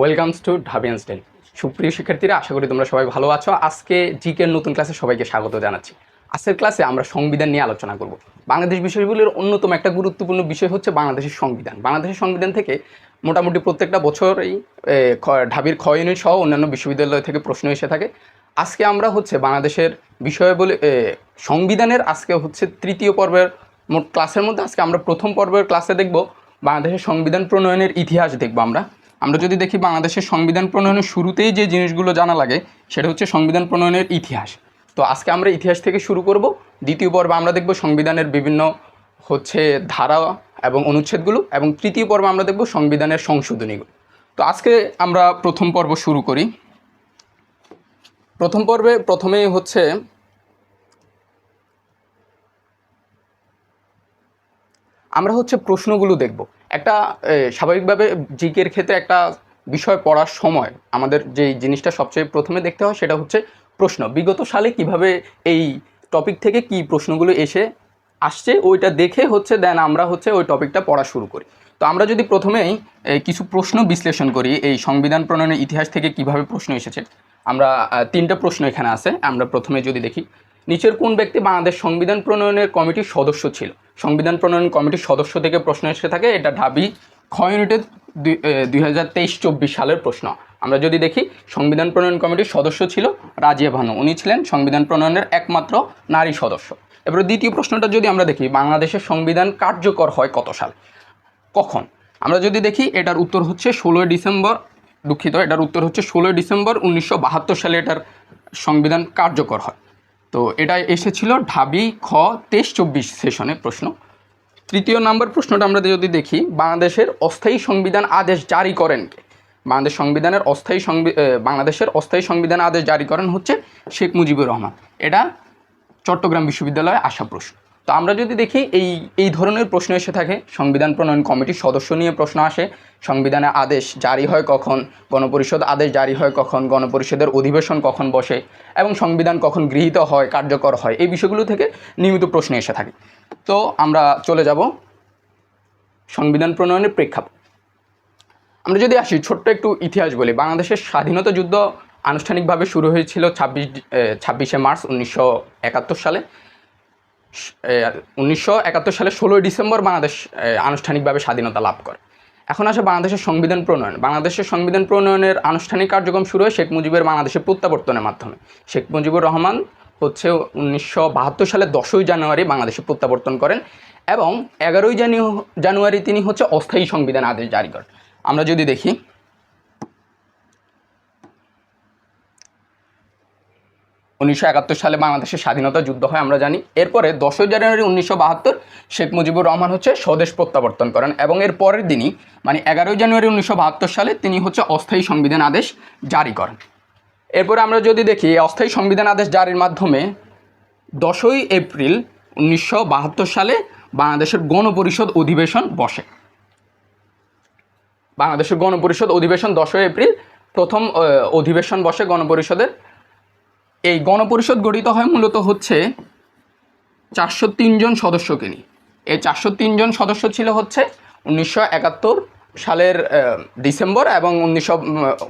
Welcomes two ঢাবিয়ান style সুপ্রিয় শিক্ষার্থীরা, আশা করি তোমরা সবাই ভালো আছো। আজকে জিকের নতুন ক্লাসে সবাইকে স্বাগত জানাচ্ছি। আজকের ক্লাসে আমরা সংবিধান নিয়ে আলোচনা করব। বাংলাদেশ বিষয়গুলির অন্যতম একটা গুরুত্বপূর্ণ বিষয় হচ্ছে বাংলাদেশের সংবিধান। বাংলাদেশের সংবিধান থেকে মোটামুটি প্রত্যেকটা বছরই ঢাবির ইউনিট সহ অন্যান্য বিশ্ববিদ্যালয় থেকে প্রশ্ন এসে থাকে। আজকে আমরা হচ্ছে বাংলাদেশের বিষয় বলে সংবিধানের আজকে হচ্ছে তৃতীয় পর্বের মোট ক্লাসের মধ্যে আজকে আমরা প্রথম পর্বের ক্লাসে দেখব। বাংলাদেশের সংবিধান প্রণয়নের ইতিহাস দেখব আমরা। আমরা যদি দেখি বাংলাদেশের সংবিধান প্রণয়নের শুরুতেই যে জিনিসগুলো জানা লাগে, সেটা হচ্ছে সংবিধান প্রণয়নের ইতিহাস। তো আজকে আমরা ইতিহাস থেকে শুরু করব। দ্বিতীয় পর্বে আমরা দেখব সংবিধানের বিভিন্ন হচ্ছে ধারা এবং অনুচ্ছেদগুলো এবং তৃতীয় পর্বে আমরা দেখব সংবিধানের সংশোধনীগুলো। তো আজকে আমরা প্রথম পর্ব শুরু করি। প্রথম পর্বে প্রথমেই হচ্ছে আমরা হচ্ছে প্রশ্নগুলো দেখব। একটা স্বাভাবিকভাবে জিকের ক্ষেত্রে একটা বিষয় পড়ার সময় আমাদের যে জিনিসটা সবচেয়ে প্রথমে দেখতে হয় সেটা হচ্ছে প্রশ্ন। বিগত সালে কীভাবে এই টপিক থেকে কি প্রশ্নগুলো এসে আসছে ওইটা দেখে হচ্ছে দেন আমরা হচ্ছে ওই টপিকটা পড়া শুরু করি। তো আমরা যদি প্রথমেই কিছু প্রশ্ন বিশ্লেষণ করি এই সংবিধান প্রণয়নের ইতিহাস থেকে কীভাবে প্রশ্ন এসেছে। আমরা তিনটা প্রশ্ন এখানে আছে, আমরা প্রথমে যদি দেখি, নিচের কোন ব্যক্তি বাংলাদেশ সংবিধান প্রণয়নের কমিটির সদস্য ছিল? সংবিধান প্রণয়ন কমিটির সদস্য থেকে প্রশ্ন এসে থাকে, এটা ঢাবি খ ইউনিটের দুই হাজার তেইশ চব্বিশ সালের প্রশ্ন। আমরা যদি দেখি, সংবিধান প্রণয়ন কমিটির সদস্য ছিল রাজিয়া ভানু। উনি ছিলেন সংবিধান প্রণয়নের একমাত্র নারী সদস্য। এবার দ্বিতীয় প্রশ্নটা যদি আমরা দেখি, বাংলাদেশের সংবিধান কার্যকর হয় কত সাল? কখন? আমরা যদি দেখি, এটার উত্তর হচ্ছে ষোলোই ডিসেম্বর, দুঃখিত, এটার উত্তর হচ্ছে ষোলোই ডিসেম্বর উনিশশো বাহাত্তর সালে এটার সংবিধান কার্যকর হয়। তো এটা এসেছিল ঢাবি খ তেইশ চব্বিশ সেশনে প্রশ্ন। তৃতীয় নম্বর প্রশ্নটা আমরা যদি দেখি, বাংলাদেশের অস্থায়ী সংবিধান আদেশ জারি করেন বাংলাদেশ সংবিধানের অস্থায়ী বাংলাদেশের অস্থায়ী সংবিধান আদেশ জারি করেন হচ্ছে শেখ মুজিবুর রহমান। এটা চট্টগ্রাম বিশ্ববিদ্যালয়ে আসা প্রশ্ন। তো আমরা যদি দেখি এই এই ধরনের প্রশ্ন এসে থাকে, সংবিধান প্রণয়ন কমিটির সদস্য নিয়ে প্রশ্ন আসে, সংবিধানে আদেশ জারি হয় কখন, গণপরিষদ আদেশ জারি হয় কখন, গণপরিষদের অধিবেশন কখন বসে, এবং সংবিধান কখন গৃহীত হয়, কার্যকর হয়, এই বিষয়গুলো থেকে নিয়মিত প্রশ্ন এসে থাকে। তো আমরা চলে যাব সংবিধান প্রণয়নের প্রেক্ষাপট। আমরা যদি আসি, ছোট্ট একটু ইতিহাস বলি। বাংলাদেশের স্বাধীনতা যুদ্ধ আনুষ্ঠানিকভাবে শুরু হয়েছিল ছাব্বিশ ছাব্বিশে মার্চ উনিশশো একাত্তর সালে। উনিশশো একাত্তর সালে ষোলোই ডিসেম্বর বাংলাদেশ আনুষ্ঠানিকভাবে স্বাধীনতা লাভ করে। এখন আসে বাংলাদেশের সংবিধান প্রণয়ন। বাংলাদেশের সংবিধান প্রণয়নের আনুষ্ঠানিক কার্যক্রম শুরু হয় শেখ মুজিবের বাংলাদেশের প্রত্যাবর্তনের মাধ্যমে। শেখ মুজিবুর রহমান হচ্ছে উনিশশো সালের দশই জানুয়ারি বাংলাদেশে প্রত্যাবর্তন করেন এবং এগারোই জানু- জানুয়ারি তিনি হচ্ছে অস্থায়ী সংবিধান আদেশ জারি করেন। আমরা যদি দেখি উনিশশো একাত্তর সালে বাংলাদেশের স্বাধীনতা যুদ্ধ হয়, আমরা জানি। এরপরে দশই জানুয়ারি উনিশশো বাহাত্তর শেখ মুজিবুর রহমান হচ্ছে স্বদেশ প্রত্যাবর্তন করেন এবং এর পরের দিনই মানে এগারোই জানুয়ারি উনিশশো বাহাত্তর সালে তিনি হচ্ছে অস্থায়ী সংবিধান আদেশ জারি করেন। এরপরে আমরা যদি দেখি অস্থায়ী সংবিধান আদেশ জারির মাধ্যমে দশই এপ্রিল উনিশশো বাহাত্তর সালে বাংলাদেশের গণপরিষদ অধিবেশন বসে। বাংলাদেশের গণপরিষদ অধিবেশন দশই এপ্রিল প্রথম অধিবেশন বসে গণপরিষদের। এই গণপরিষদ গঠিত হয় মূলত হচ্ছে চারশো তিনজন সদস্যকে নিয়ে। এই চারশো তিনজন সদস্য ছিল হচ্ছে উনিশশো একাত্তর সালের ডিসেম্বর এবং উনিশশো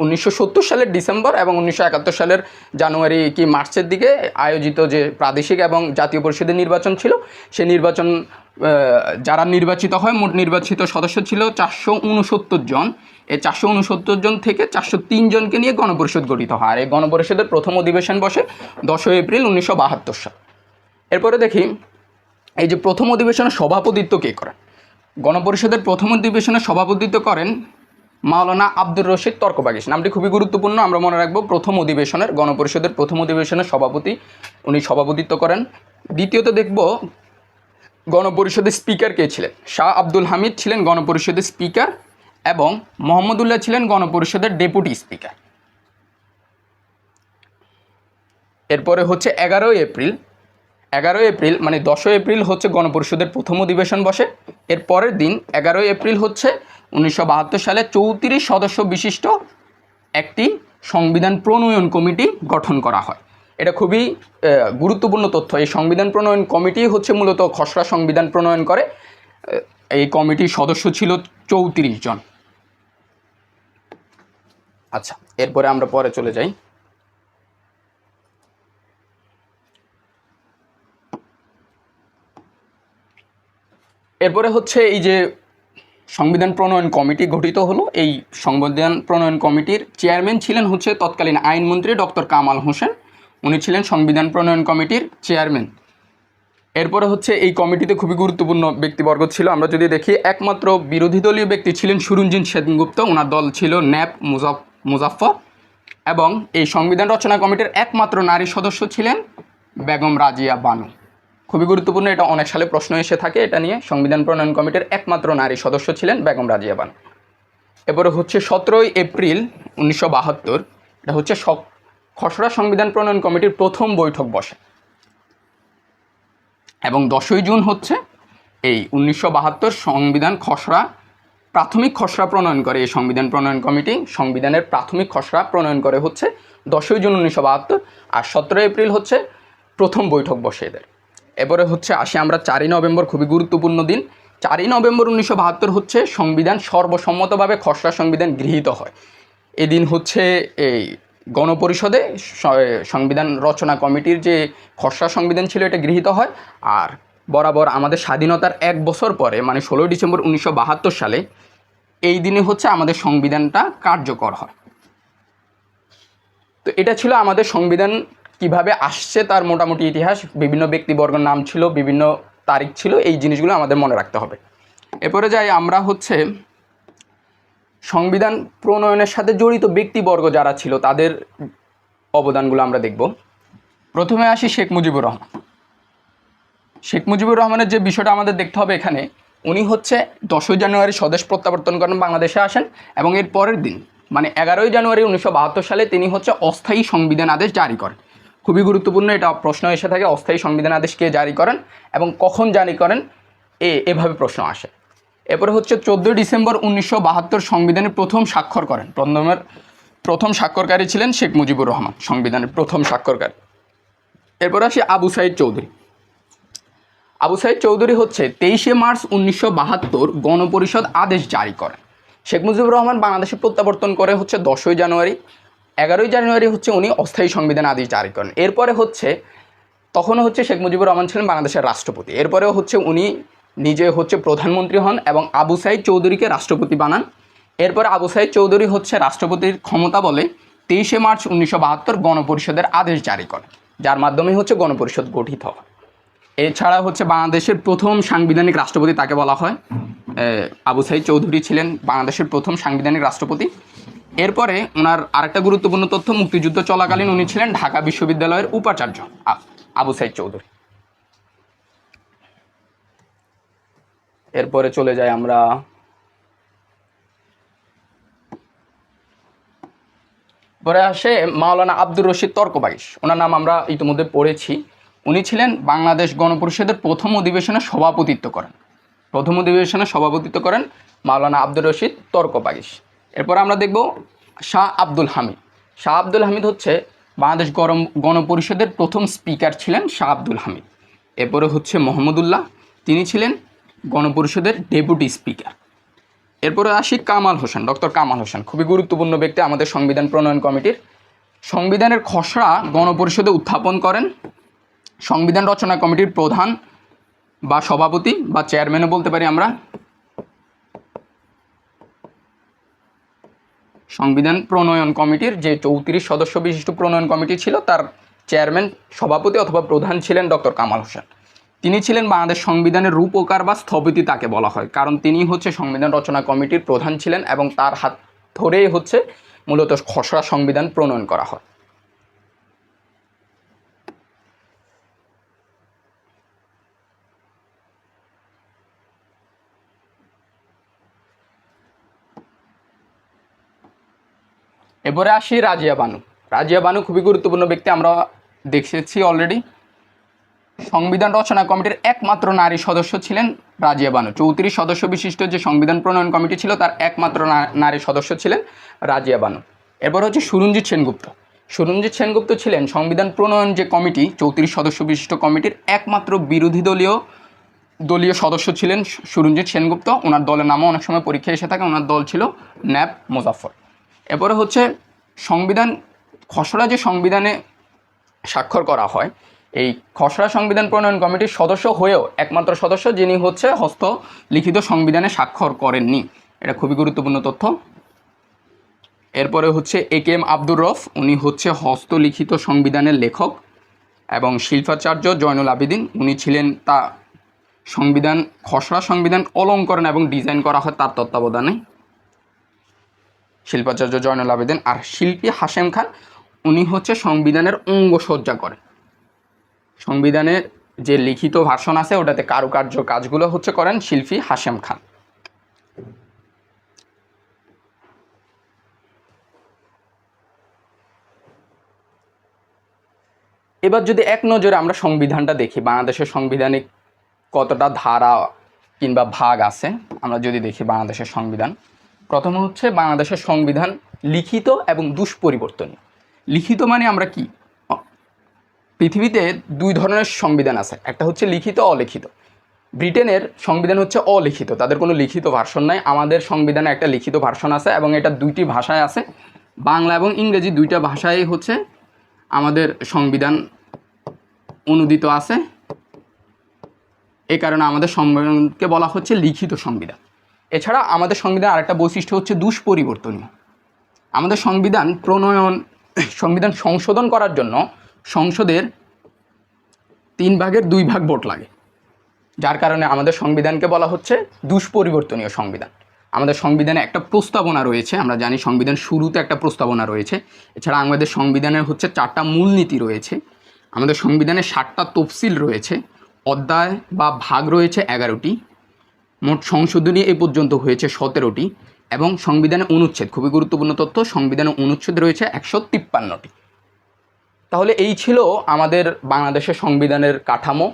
উনিশশো সত্তর সালের ডিসেম্বর এবং উনিশশো একাত্তর সালের জানুয়ারি কি মার্চের দিকে আয়োজিত যে প্রাদেশিক এবং জাতীয় পরিষদের নির্বাচন ছিল, সেই নির্বাচন যারা নির্বাচিত হয়, মোট নির্বাচিত সদস্য ছিল চারশো উনসত্তর জন। এই চারশো উনসত্তর জন থেকে চারশো তিন জনকে নিয়ে গণপরিষদ গঠিত হয়। আর এই গণপরিষদের প্রথম অধিবেশন বসে দশই এপ্রিল উনিশশো বাহাত্তর সাল। এরপরে দেখি, এই যে প্রথম অধিবেশনের সভাপতিত্ব কে করেন? গণপরিষদের প্রথম অধিবেশনে সভাপতিত্ব করেন মাওলানা আব্দুর রশিদ তর্কবাগিস। নামটি খুবই গুরুত্বপূর্ণ, আমরা মনে রাখব প্রথম অধিবেশনের, গণপরিষদের প্রথম অধিবেশনের সভাপতি, উনি সভাপতিত্ব করেন। দ্বিতীয়ত দেখব গণপরিষদের স্পিকার কে ছিলেন? শাহ আব্দুল হামিদ ছিলেন গণপরিষদের স্পিকার এবং মোহাম্মদুল্লাহ ছিলেন গণপরিষদের ডেপুটি স্পিকার। এরপরে হচ্ছে এগারোই এপ্রিল। এগারোই এপ্রিল মানে দশই এপ্রিল হচ্ছে গণপরিষদের প্রথম অধিবেশন বসে। এর পরের দিন এগারোই এপ্রিল হচ্ছে উনিশশো বাহাত্তর সালে চৌত্রিশ সদস্য বিশিষ্ট একটি সংবিধান প্রণয়ন কমিটি গঠন করা হয়। এটা খুবই গুরুত্বপূর্ণ তথ্য। এই সংবিধান প্রণয়ন কমিটি হচ্ছে মূলত খসড়া সংবিধান প্রণয়ন করে। এই কমিটির সদস্য ছিল চৌত্রিশ জন। আচ্ছা এরপরে আমরা পরে চলে যাই। এরপরে হচ্ছে এই যে সংবিধান প্রণয়ন কমিটি গঠিত হলো। এই সংবিধান প্রণয়ন কমিটির চেয়ারম্যান ছিলেন হচ্ছে তৎকালীন আইনমন্ত্রী ডক্টর কামাল হোসেন। উনি ছিলেন সংবিধান প্রণয়ন কমিটির চেয়ারম্যান। এরপরে হচ্ছে এই কমিটিতে খুবই গুরুত্বপূর্ণ ব্যক্তিবর্গ ছিল। আমরা যদি দেখি, একমাত্র বিরোধী দলীয় ব্যক্তি ছিলেন সুরঞ্জিন সেনগুপ্ত। ওনার দল ছিল ন্যাপ মুজাফ মুজাফর এবং এই সংবিধান রচনা কমিটির একমাত্র নারী সদস্য ছিলেন বেগম রাজিয়া বানু। খুবই গুরুত্বপূর্ণ, এটা অনেক সালে প্রশ্ন এসে থাকে, এটা নিয়ে সংবিধান প্রণয়ন কমিটির একমাত্র নারী সদস্য ছিলেন বেগম রাজিয়া বানু। এরপরে হচ্ছে সতেরোই এপ্রিল উনিশশো বাহাত্তর, এটা হচ্ছে খসড়া সংবিধান প্রণয়ন কমিটির প্রথম বৈঠক বসে। এবং দশই জুন হচ্ছে এই উনিশশো বাহাত্তর সংবিধান খসড়া, প্রাথমিক খসড়া প্রণয়ন করে। এই সংবিধান প্রণয়ন কমিটি সংবিধানের প্রাথমিক খসড়া প্রণয়ন করে হচ্ছে দশই জুন উনিশশো বাহাত্তর আর সতেরো এপ্রিল হচ্ছে প্রথম বৈঠক বসে এদের। এবারে হচ্ছে আসি আমরা চারই নভেম্বর, খুবই গুরুত্বপূর্ণ দিন। চারই নভেম্বর উনিশশো বাহাত্তর হচ্ছে সংবিধান সর্বসম্মতভাবে খসড়া সংবিধান গৃহীত হয়। এদিন হচ্ছে এই গণপরিষদে সংবিধান রচনা কমিটির যে খসড়া সংবিধান ছিল এটা গৃহীত হয়। আর বরাবর আমাদের স্বাধীনতার এক বছর পরে মানে ষোলোই ডিসেম্বর উনিশশো বাহাত্তর সালে, এই দিনে হচ্ছে আমাদের সংবিধানটা কার্যকর হয়। তো এটা ছিল আমাদের সংবিধান কীভাবে আসছে তার মোটামুটি ইতিহাস। বিভিন্ন ব্যক্তিবর্গের নাম ছিল, বিভিন্ন তারিখ ছিল, এই জিনিসগুলো আমাদের মনে রাখতে হবে। এরপরে যাই আমরা হচ্ছে সংবিধান প্রণয়নের সাথে জড়িত ব্যক্তিবর্গ যারা ছিল, তাদের অবদানগুলো আমরা দেখব। প্রথমে আসি শেখ মুজিবুর রহমান। শেখ মুজিবুর রহমানের যে বিষয়টা আমাদের দেখতে হবে এখানে, উনি হচ্ছে দশই জানুয়ারি স্বদেশ প্রত্যাবর্তন করেন বাংলাদেশে আসেন এবং এর পরের দিন মানে এগারোই জানুয়ারি উনিশশো বাহাত্তর সালে তিনি হচ্ছে অস্থায়ী সংবিধান আদেশ জারি করেন। খুবই গুরুত্বপূর্ণ এটা প্রশ্ন এসে থাকে, অস্থায়ী সংবিধান আদেশ কে জারি করেন এবং কখন জারি করেন, এ এভাবে প্রশ্ন আসে। এরপরে হচ্ছে চোদ্দোই ডিসেম্বর উনিশশো বাহাত্তর সংবিধানের প্রথম স্বাক্ষর করেন। প্রথমের, প্রথম স্বাক্ষরকারী ছিলেন শেখ মুজিবুর রহমান, সংবিধানের প্রথম স্বাক্ষরকারী। এরপর আসি আবু সাইদ চৌধুরী। আবু সাইদ চৌধুরী হচ্ছে তেইশে মার্চ উনিশশো বাহাত্তর গণপরিষদ আদেশ জারি করেন। শেখ মুজিবুর রহমান বাংলাদেশে প্রত্যাবর্তন করে হচ্ছে দশই জানুয়ারি, এগারোই জানুয়ারি হচ্ছে উনি অস্থায়ী সংবিধান আদেশ জারি করেন। এরপরে হচ্ছে, তখনও হচ্ছে শেখ মুজিবুর রহমান ছিলেন বাংলাদেশের রাষ্ট্রপতি। এরপরেও হচ্ছে উনি নিজে হচ্ছে প্রধানমন্ত্রী হন এবং আবু সাইদ চৌধুরীকে রাষ্ট্রপতি বানান। এরপর আবু সাইদ চৌধুরী হচ্ছে রাষ্ট্রপতির ক্ষমতা বলে তেইশে মার্চ উনিশশো বাহাত্তর গণপরিষদের আদেশ জারি করে, যার মাধ্যমে হচ্ছে গণপরিষদ গঠিত হয়। এছাড়া হচ্ছে বাংলাদেশের প্রথম সাংবিধানিক রাষ্ট্রপতি তাকে বলা হয়। আবু সাইদ চৌধুরী ছিলেন বাংলাদেশের প্রথম সাংবিধানিক রাষ্ট্রপতি। এরপরে ওনার আরেকটা গুরুত্বপূর্ণ তথ্য, মুক্তিযুদ্ধ চলাকালীন উনি ছিলেন ঢাকা বিশ্ববিদ্যালয়ের উপাচার্য আবু সাইদ চৌধুরী। এরপরে চলে যাই আমরা। পরে আসে মাওলানা আব্দুর রশিদ তর্কবাগিস ওনার নাম আমরা ইতিমধ্যে পড়েছি। উনি ছিলেন বাংলাদেশ গণপরিষদের প্রথম অধিবেশনে সভাপতিত্ব করেন। প্রথম অধিবেশনে সভাপতিত্ব করেন মাওলানা আব্দুর রশিদ তর্কবাগিস এরপর আমরা দেখব শাহ আব্দুল হামিদ। শাহ আব্দুল হামিদ হচ্ছে বাংলাদেশ গরম গণপরিষদের প্রথম স্পিকার ছিলেন শাহ আব্দুল হামিদ। এরপরে হচ্ছে মোহাম্মদুল্লাহ। তিনি ছিলেন গণপরিষদের ডেপুটি স্পিকার। এরপরে আসি কামাল হোসেন, ডক্টর কামাল হোসেন। খুবই গুরুত্বপূর্ণ ব্যক্তি, আমাদের সংবিধান প্রণয়ন কমিটির। সংবিধানের খসড়া গণপরিষদে উত্থাপন করেন। সংবিধান রচনা কমিটির প্রধান বা সভাপতি বা চেয়ারম্যানও বলতে পারি আমরা। সংবিধান প্রণয়ন কমিটির যে চৌত্রিশ সদস্য বিশিষ্ট প্রণয়ন কমিটি ছিল, তার চেয়ারম্যান, সভাপতি অথবা প্রধান ছিলেন ডক্টর কামাল হোসেন। তিনি ছিলেন বাংলাদেশ সংবিধানের রূপকার বা স্থপতি তাকে বলা হয়। কারণ তিনি হচ্ছে সংবিধান রচনা কমিটির প্রধান ছিলেন এবং তার হাত ধরেই হচ্ছে মূলত খসড়া সংবিধান প্রণয়ন করা হয়। এরপরে আসি রাজিয়া বানু। রাজিয়া বানু খুবই গুরুত্বপূর্ণ ব্যক্তি, আমরা দেখেছি অলরেডি সংবিধান রচনা কমিটির একমাত্র নারী সদস্য ছিলেন রাজিয়া বানু। চৌত্রিশ সদস্য বিশিষ্ট যে সংবিধান প্রণয়ন কমিটি ছিল, তার একমাত্র নারী সদস্য ছিলেন রাজিয়া বানু। এরপর হচ্ছে সুরঞ্জিত সেনগুপ্ত। সুরঞ্জিত সেনগুপ্ত ছিলেন সংবিধান প্রণয়ন যে কমিটি, চৌত্রিশ সদস্য বিশিষ্ট কমিটির একমাত্র বিরোধী দলীয় দলীয় সদস্য ছিলেন সুরঞ্জিত সেনগুপ্ত। ওনার দলের নামও অনেক সময় পরীক্ষা এসে থাকে, ওনার দল ছিল ন্যাপ মুজাফর এরপরে হচ্ছে সংবিধান, খসড়া যে সংবিধানে স্বাক্ষর করা হয় এই খসড়া সংবিধান প্রণয়ন কমিটির সদস্য হয়েও একমাত্র সদস্য যিনি হচ্ছে হস্ত লিখিত সংবিধানে স্বাক্ষর করেননি। এটা খুবই গুরুত্বপূর্ণ তথ্য। এরপরে হচ্ছে এ কে এম আব্দুর রফ, উনি হচ্ছে হস্তলিখিত সংবিধানের লেখক এবং শিল্পাচার্য জয়নুল আবেদিন। উনি ছিলেন তা সংবিধান, খসড়া সংবিধান অলঙ্করণ এবং ডিজাইন করা হয় তার তত্ত্বাবধানে। শিল্পাচার্য জয়নুল আবেদিন আর শিল্পী হাশেম খান, উনি হচ্ছে সংবিধানের অঙ্গসজ্জা করেন। সংবিধানের যে লিখিত ভাষণ আছে, ওটাতে কারুকার্য কাজগুলো হচ্ছে করেন শিল্পী হাশেম খান। এবার যদি এক নজরে আমরা সংবিধানটা দেখি, বাংলাদেশের সংবিধানে কতটা ধারা কিংবা ভাগ আছে, আমরা যদি দেখি বাংলাদেশের সংবিধান। প্রথম হচ্ছে বাংলাদেশের সংবিধান লিখিত এবং দুষ্পরিবর্তনীয়। লিখিত মানে আমরা কি? পৃথিবীতে দুই ধরনের সংবিধান আছে। একটা হচ্ছে লিখিত, অলিখিত। ব্রিটেনের সংবিধান হচ্ছে অলিখিত। তাদের কোনো লিখিত ভার্সন নাই। আমাদের সংবিধানে একটা লিখিত ভার্সন আছে এবং এটা দুইটি ভাষায় আছে। বাংলা এবং ইংরেজি দুইটা ভাষায় হচ্ছে আমাদের সংবিধান অনুদিত আছে। এই কারণে আমাদের সংবিধানকে বলা হচ্ছে লিখিত সংবিধান। এছাড়া আমাদের সংবিধান আরেকটা বৈশিষ্ট্য হচ্ছে দুষ্পরিবর্তনীয়। আমাদের সংবিধান প্রণয়ন, সংবিধান সংশোধন করার জন্য সংসদের তিন ভাগের দুই ভাগ ভোট লাগে, যার কারণে আমাদের সংবিধানকে বলা হচ্ছে দুষ্পরিবর্তনীয় সংবিধান। আমাদের সংবিধানে একটা প্রস্তাবনা রয়েছে, আমরা জানি সংবিধান শুরুতে একটা প্রস্তাবনা রয়েছে, এছাড়া আমাদের সংবিধানের হচ্ছে চারটা মূলনীতি রয়েছে, আমাদের সংবিধানে ষাটটা তফসিল রয়েছে, অধ্যায় বা ভাগ রয়েছে এগারোটি, মোট সংশোধনী এ পর্যন্ত হয়েছে সতেরোটি, এবং সংবিধানে অনুচ্ছেদ, খুবই গুরুত্বপূর্ণ তথ্য, সংবিধানে অনুচ্ছেদ রয়েছে একশো তিপ্পান্নটি। তাহলে এই ছিল আমাদের বাংলাদেশের সংবিধানের কাঠামো,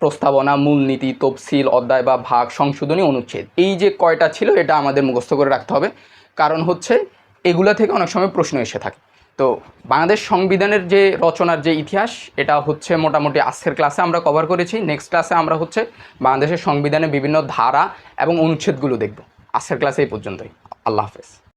প্রস্তাবনা, মূলনীতি, তফসিল, অধ্যায় বা ভাগ, সংশোধনী অনুচ্ছেদ। এই যে কয়টা ছিল এটা আমাদের মুখস্থ করে রাখতে হবে। কারণ হচ্ছে এগুলা থেকে অনেক সময় প্রশ্ন এসে থাকে। তো বাংলাদেশ সংবিধানের যে রচনার যে ইতিহাস, এটা হচ্ছে মোটামুটি আজকের ক্লাসে আমরা কভার করেছি। নেক্সট ক্লাসে আমরা হচ্ছে বাংলাদেশের সংবিধানের বিভিন্ন ধারা এবং অনুচ্ছেদগুলো দেখব। আজকের ক্লাসে এই পর্যন্তই। আল্লাহ হাফেজ।